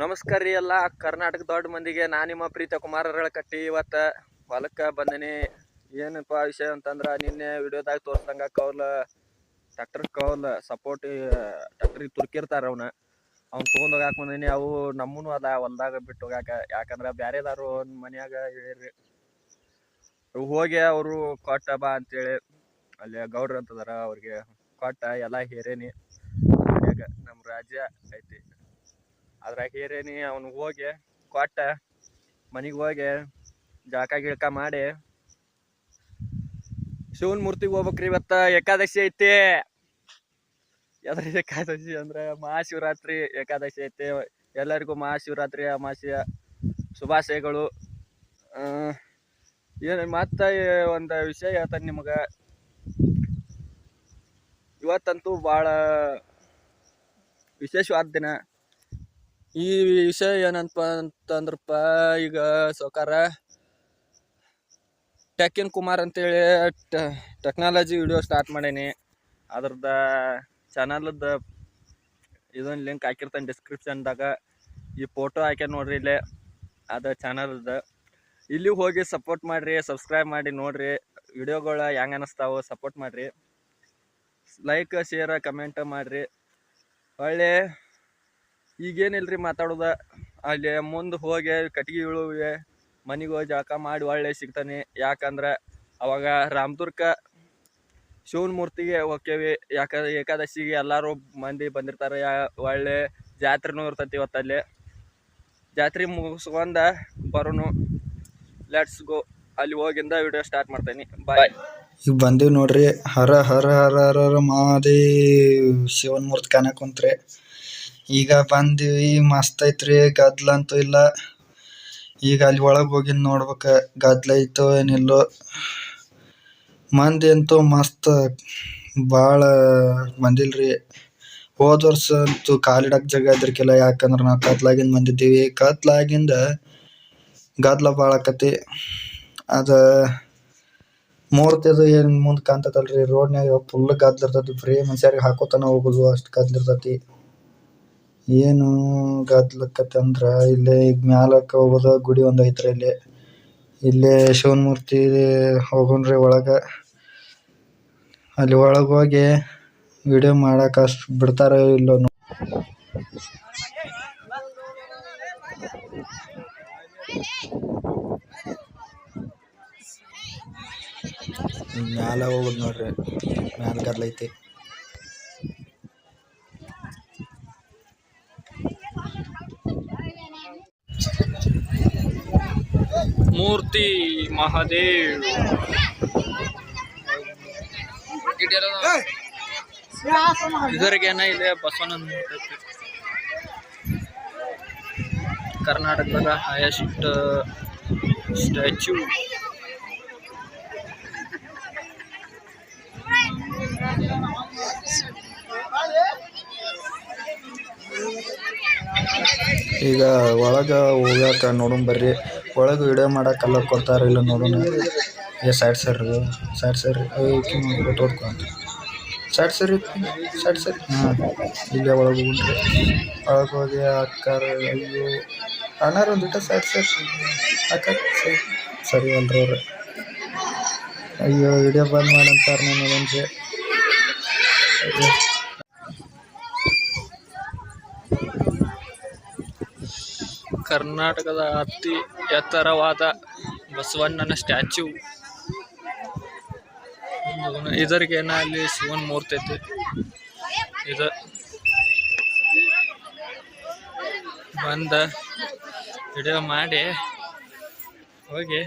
ನಮಸ್ಕಾರ ರೀ ಎಲ್ಲ. ಕರ್ನಾಟಕ ದೊಡ್ಡ ಮಂದಿಗೆ ನಾನು ನಿಮ್ಮ ಪ್ರೀತ ಕುಮಾರ ಕಟ್ಟಿ ಇವತ್ತು ಹೊಲಕ್ಕೆ ಬಂದನಿ. ಏನಪ್ಪ ವಿಷಯ ಅಂತಂದ್ರೆ ನಿನ್ನೆ ವಿಡಿಯೋದಾಗ ತೋರ್ಸಂಗ ಕೌಲ್ ಟ್ರ್ಯಾಕ್ಟರ್ ಕೌಲ್ ಸಪೋರ್ಟ್ ಟ್ರ್ಯಾಕ್ಟರ್ ತುರ್ಕಿರ್ತಾರೆ ಅವನ. ಅವ್ನ ತೊಗೊಂಡು ಹೋಗಾಕ ಬಂದೀನಿ. ಅವು ನಮ್ಮನು ಅದ, ಹೊಲ್ದಾಗ ಬಿಟ್ಟು ಹೋಗಾಕ. ಯಾಕಂದ್ರ ಅವ್ನ ಮನ್ಯಾಗ ಹೇಳಿರಿ. ಹೋಗಿ ಅವರು ಕೊಟ್ಟ ಬಾ ಅಂತೇಳಿ ಅಲ್ಲಿ ಗೌಡ್ರ ಅಂತದಾರ ಅವ್ರಿಗೆ ಕೊಟ್ಟ ಎಲ್ಲ ಹೇರೇನಿ. ನಮ್ಮ ರಾಜ್ಯ ಐತಿ. ಅದ್ರಾಗ ಹೇರೇನಿ ಅವ್ನು ಹೋಗಿ ಕೊಟ್ಟ, ಮನೆಗೆ ಹೋಗಿ ಜಳಕ ಗಿಳಕ ಮಾಡಿ. ಶಿವನ್ ಮೂರ್ತಿಗೆ ಹೋಗ್ಬೇಕ್ರಿ ಇವತ್ತ, ಏಕಾದಶಿ ಐತಿ. ಯಾವ್ದ್ರ ಏಕಾದಶಿ ಅಂದ್ರೆ ಮಹಾಶಿವರಾತ್ರಿ ಏಕಾದಶಿ ಐತಿ. ಎಲ್ಲರಿಗೂ ಮಹಾಶಿವರಾತ್ರಿ ಅಮಾಸ್ಯ ಶುಭಾಶಯಗಳು. ಏನು ಮತ್ತ ಒಂದು ವಿಷಯ ಹೇಳ್ತಾನೆ ನಿಮಗೆ. ಇವತ್ತಂತೂ ಭಾಳ ವಿಶೇಷವಾದ ದಿನ. ಈ ವಿಷಯ ಏನಂತ ಅಂತಂದ್ರಪ್ಪ, ಈಗ ಸೌಕಾರ ಟೆಕ್ಕಿನ್ ಕುಮಾರ್ ಅಂತೇಳಿ ಟೆಕ್ನಾಲಜಿ ವಿಡಿಯೋ ಸ್ಟಾರ್ಟ್ ಮಾಡೇನಿ. ಅದ್ರದ ಚಾನಲ್ದ ಇದೊಂದು ಲಿಂಕ್ ಹಾಕಿರ್ತಾನೆ ಡಿಸ್ಕ್ರಿಪ್ಷನ್ದಾಗ. ಈ ಫೋಟೋ ಹಾಕ್ಯಾನ ನೋಡ್ರಿ ಇಲ್ಲಿ, ಅದು ಚಾನಲ್ದ. ಇಲ್ಲಿ ಹೋಗಿ ಸಪೋರ್ಟ್ ಮಾಡಿರಿ, ಸಬ್ಸ್ಕ್ರೈಬ್ ಮಾಡಿ ನೋಡ್ರಿ. ವಿಡಿಯೋಗಳು ಹೆಂಗೆ ಅನ್ನಿಸ್ತಾವೆ ಸಪೋರ್ಟ್ ಮಾಡಿರಿ. ಲೈಕ್, ಶೇರ್, ಕಮೆಂಟ್ ಮಾಡಿರಿ. ಒಳ್ಳೆ ಈಗೇನಿಲ್ರಿ ಮಾತಾಡೋದ? ಅಲ್ಲಿ ಮುಂದೆ ಹೋಗಿ ಕಟ್ಗೆ ಇಳುವೆ ಮನೆಗೆ ಹೋಗಿ ಜಳಕ ಮಾಡಿ ಒಳ್ಳೆ ಸಿಗ್ತಾನೆ. ಯಾಕಂದ್ರೆ ಅವಾಗ ರಾಮದುರ್ಗ ಶಿವನ ಮೂರ್ತಿಗೆ ಹೋಕ್ಕೇವಿ. ಯಾಕಂದ್ರೆ ಏಕಾದಶಿಗೆ ಎಲ್ಲರೂ ಮಂದಿ ಬಂದಿರ್ತಾರೆ. ಯಾ, ಒಳ್ಳೆ ಜಾತ್ರೆನೂ ಇರ್ತೈತಿ ಇವತ್ತಲ್ಲಿ ಜಾತ್ರೆ ಮುಗಿಸ್ಕೊಂಡ ಬರೋನು. ಲೆಟ್ಸ್ ಗೋ ಅಲ್ಲಿ ಹೋಗಿಂದ ವಿಡಿಯೋ ಸ್ಟಾರ್ಟ್ ಮಾಡ್ತೇನೆ. ಬಾಯ್ ಈಗ ಬಂದೀವಿ ನೋಡ್ರಿ. ಹರ ಹರ ಹರ ಹರ ಹರ, ಮಹಾದೇವ್. ಶಿವನ್ ಮೂರ್ತಿ ಕಾಣಕ್ ಕುಂತ್ರಿ. ಈಗ ಬಂದೀವಿ ಮಸ್ತ್ ಐತ್ರಿ, ಗದ್ಲ ಅಂತೂ ಇಲ್ಲ. ಈಗ ಅಲ್ಲಿ ಒಳಗೆ ಹೋಗಿ ನೋಡ್ಬೇಕ, ಗದ್ಲ ಐತೋ ಏನಿಲ್ಲೋ. ಮಂದಿ ಅಂತೂ ಮಸ್ತ್, ಭಾಳ ಬಂದಿಲ್ರಿ. ಹೋದ ವರ್ಷ ಅಂತೂ ಕಾಲಿಡಕ್ ಜಾಗ ಇದ್ರಕಿಲ್ಲ ಯಾಕಂದ್ರ ನಾವು ಕತ್ಲಾಗಿಂದ ಬಂದಿದ್ದೀವಿ. ಕತ್ಲಾಗಿಂದ ಗದ್ಲ ಭಾಳ ಆಕತಿ. ಅದ ಮೂರ್ತಿದು ಏನ್ ಮುಂದ್ ಕಾಣ್ತದಲ್ರಿ ರೋಡ್ನ್ಯಾಗ ಫುಲ್ ಗದ್ಲ ಇರ್ತೈತಿ. ಫ್ರೀ ಮನುಷ್ಯರಿಗೆ ಹಾಕೋತನ ಹೋಗುದು ಅಷ್ಟ್ ಗದ್ಲ ಇರ್ತೈತಿ. ಏನು ಗದ್ಲಕತಿ ಅಂದ್ರ ಇಲ್ಲೇ ಮ್ಯಾಲಕ್ಕ ಹೋಗೋದು ಗುಡಿ ಒಂದ್ ಐತ್ರಿ ಇಲ್ಲಿ ಇಲ್ಲಿ ಶಿವನ್ ಮೂರ್ತಿ ಹೋಗೋಣ್ರಿ ಒಳಗ. ಅಲ್ಲಿ ಒಳಗ್ ಹೋಗಿ ವಿಡಿಯೋ ಮಾಡಾಕ ಅಷ್ಟ್ ಬಿಡ್ತಾರೋ ಇಲ್ಲೋ ಮ್ಯಾಲ ಹೋಗುದ್ ನೋಡ್ರಿ, ಮ್ಯಾಲ್ ಗದ್ಲ ಐತಿ. ಮೂರ್ತಿ ಮಹಾದೇವ್. ಇದರಿಗೇನ ಇದೆ ಬಸವನ ಕರ್ನಾಟಕದ. ಸ್ಟ್ಯಾಚು ಹೈಯೆಸ್ಟ್ ಸ್ಟ್ಯಾಚ್ಯೂ ಈಗ ಒಳಗೆ ಹೋಗಾಕ ನೋಡೋಣ ಬರ್ರಿ. ಒಳಗೆ ವಿಡಿಯೋ ಮಾಡಕ್ಕೆ ಅಲ್ಲ ಕೊಡ್ತಾರ ಇಲ್ಲ ನೋಡೋಣ. ಏ ಸೈಡ್ ಸರ್ ಸೈಡ್ ಸರ್ ಹೊಡ್ಕೊಂತ ಸೈಡ್ ಸರ್ ಸೈಡ್ ಸರ್ ಹಾಂ, ಇಲ್ಲೇ ಒಳಗೆ ಹೋಗ್ರಿ ಒಳಗೆ ಹೋಗಿ ಅಕ್ಕಾರ, ಅಯ್ಯೋ. ಅಣ್ಣಾರ ಒಂದಿಟ ಸೈಡ್ ಸರ್ ಅಕ್ಕ, ಸರಿ ಸರಿ ಅಂದ್ರವ್ರೆ. ಅಯ್ಯೋ ವಿಡಿಯೋ ಬಂದ್ ಮಾಡಂತಾರೆ ನಾನು ನೋಡೋಣ್ರಿ ಕರ್ನಾಟಕದ ಅತಿ ಎತ್ತರವಾದ ಬಸವಣ್ಣನ ಸ್ಟ್ಯಾಚು ಇದರಿಗೇನ ಅಲ್ಲಿ ಶಿವನ್ ಮೂರ್ತಿ ಐತಿ. ಇದು ಬಂದ ವಿಡಿಯೋ ಮಾಡಿ ಹೋಗಿ